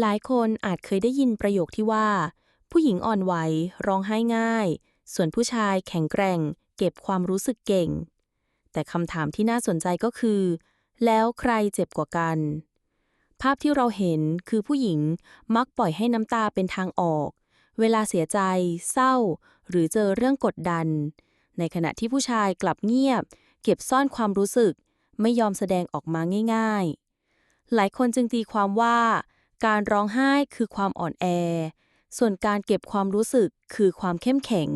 หลายคนอาจเคยได้ยินประโยคที่ว่า ผู้หญิงอ่อนไหวร้องไห้ง่าย ส่วนผู้ชายแข็งแกร่ง เก็บความรู้สึกเก่ง แต่คำถามที่น่าสนใจก็คือ แล้วใครเจ็บกว่ากัน ภาพที่เราเห็นคือผู้หญิงมักปล่อยให้น้ำตาเป็นทางออก เวลาเสียใจ เศร้า หรือเจอเรื่องกดดัน ในขณะที่ผู้ชายกลับเงียบ เก็บซ่อนความรู้สึก ไม่ยอมแสดงออกมาง่าย ๆ หลายคนจึงตีความว่า การร้องไห้คือความอ่อนแอ ส่วนการเก็บความรู้สึกคือความเข้มแข็ง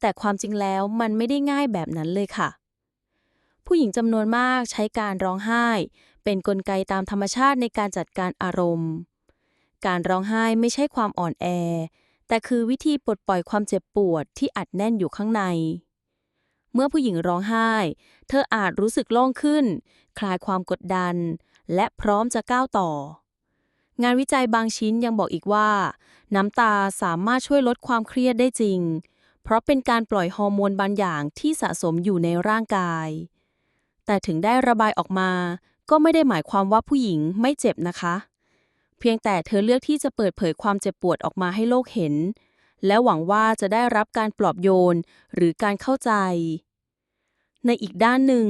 แต่ความจริงแล้วมันไม่ได้ง่ายแบบนั้นเลยค่ะ ผู้หญิงจำนวนมากใช้การร้องไห้ เป็นนกลไกตามธรรมชาติในการจัดการอารมณ์ การร้องไห้ไม่ใช่ความอ่อนแอ แต่คือวิธีปลดปล่อยความเจ็บปวดที่อัดแน่นอยู่ข้างใน เมื่อผู้หญิงร้องไห้ เธออาจรู้สึกโล่งขึ้น คลายความกดดัน และพร้อมจะก้าวต่อ งานวิจัยบางชิ้นยังบอกอีกว่า น้ำตาสามารถช่วยลดความเครียดได้จริง เพราะเป็นการปล่อยฮอร์โมนบางอย่างที่สะสมอยู่ในร่างกาย แต่ถึงได้ระบายออกมา ก็ไม่ได้หมายความว่าผู้หญิงไม่เจ็บนะคะ เพียงแต่เธอเลือกที่จะเปิดเผยความเจ็บปวดออกมาให้โลกเห็น และหวังว่าจะได้รับการปลอบโยนหรือการเข้าใจ ในอีกด้านหนึ่ง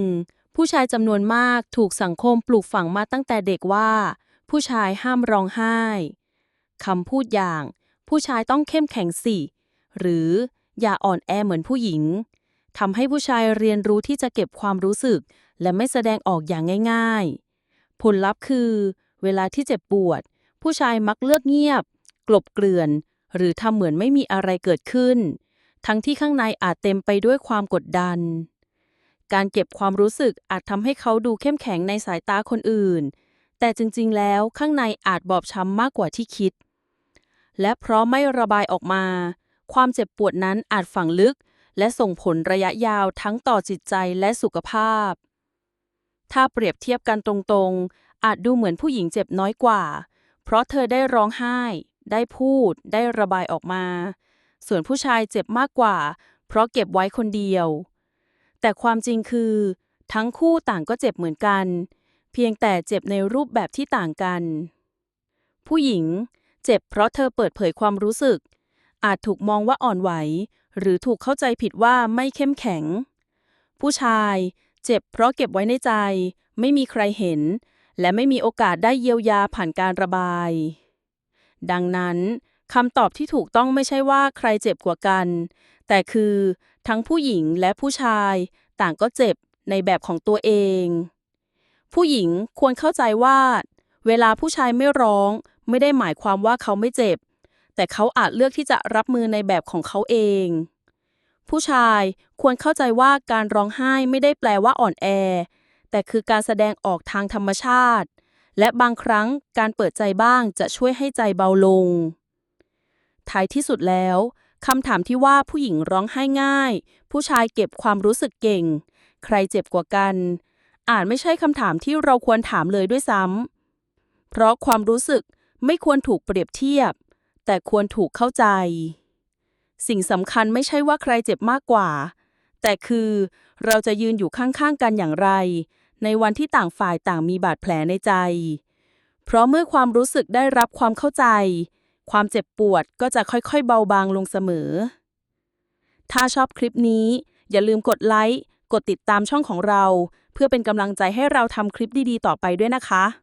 ผู้ชายจำนวนมากถูกสังคมปลูกฝังมาตั้งแต่เด็กว่า ผู้ชายห้ามร้องไห้คำพูดอย่าง ผู้ชายต้องเข้มแข็งสิ หรืออย่าอ่อนแอเหมือนผู้หญิงทำให้ผู้ชายเรียนรู้ที่จะเก็บความรู้สึก และไม่แสดงออกอย่างง่าย ๆ ผลลัพธ์คือ เวลาที่เจ็บปวด ผู้ชายมักเลือกเงียบ กลบเกลื่อน หรือทำเหมือนไม่มีอะไรเกิดขึ้น ทั้งที่ข้างในอาจเต็มไปด้วยความกดดัน การเก็บความรู้สึกอาจทำให้เขาดูเข้มแข็งในสายตาคนอื่น แต่จริงๆ แล้วข้างในอาจบอบช้ำมากกว่าที่คิด และเพราะไม่ระบายออกมา ความเจ็บปวดนั้นอาจฝังลึก และส่งผลระยะยาวทั้งต่อจิตใจและสุขภาพ ถ้าเปรียบเทียบกันตรงๆ อาจดูเหมือนผู้หญิงเจ็บน้อยกว่า เพราะเธอได้ร้องไห้ ได้พูด ได้ระบายออกมา ส่วนผู้ชายเจ็บมากกว่า เพราะเก็บไว้คนเดียว แต่ความจริงคือ ทั้งคู่ต่างก็เจ็บเหมือนกัน เพียงแต่เจ็บในรูปแบบที่ต่างกัน ผู้หญิง เจ็บเพราะเธอเปิดเผยความรู้สึก อาจถูกมองว่าอ่อนไหว หรือถูกเข้าใจผิดว่าไม่เข้มแข็ง ผู้ชาย เจ็บเพราะเก็บไว้ในใจ ไม่มีใครเห็น และไม่มีโอกาสได้เยียวยาผ่านการระบาย ดังนั้นคำตอบที่ถูกต้องไม่ใช่ว่าใครเจ็บกว่ากัน แต่คือทั้งผู้หญิงและผู้ชายต่างก็เจ็บในแบบของตัวเอง ผู้หญิงควรเข้าใจว่า เวลาผู้ชายไม่ร้อง ไม่ได้หมายความว่าเขาไม่เจ็บ แต่เขาอาจเลือกที่จะรับมือในแบบของเขาเอง ผู้ชายควรเข้าใจว่าการร้องไห้ไม่ได้แปลว่าอ่อนแอ แต่คือการแสดงออกทางธรรมชาติ และบางครั้งการเปิดใจบ้างจะช่วยให้ใจเบาลง ท้ายที่สุดแล้วคำถามที่ว่าผู้หญิงร้องไห้ง่าย ผู้ชายเก็บความรู้สึกเก่ง ใครเจ็บกว่ากัน อาจไม่ใช่คำถามที่เราควรถามเลยด้วยซ้ำเพราะความรู้สึกไม่ควรถูกเปรียบเทียบ แต่ควรถูกเข้าใจ สิ่งสำคัญไม่ใช่ว่าใครเจ็บมากกว่า แต่คือเราจะยืนอยู่ข้างๆกันอย่างไร ในวันที่ต่างฝ่ายต่างมีบาดแผลในใจ เพราะเมื่อความรู้สึกได้รับความเข้าใจ ความเจ็บปวดก็จะค่อยๆเบาบางลงเสมอ ถ้าชอบคลิปนี้ อย่าลืมกดไลค์ กดติดตามช่องของเรา เพื่อเป็นกำลังใจให้เราทำคลิปดีๆ ต่อไปด้วยนะคะ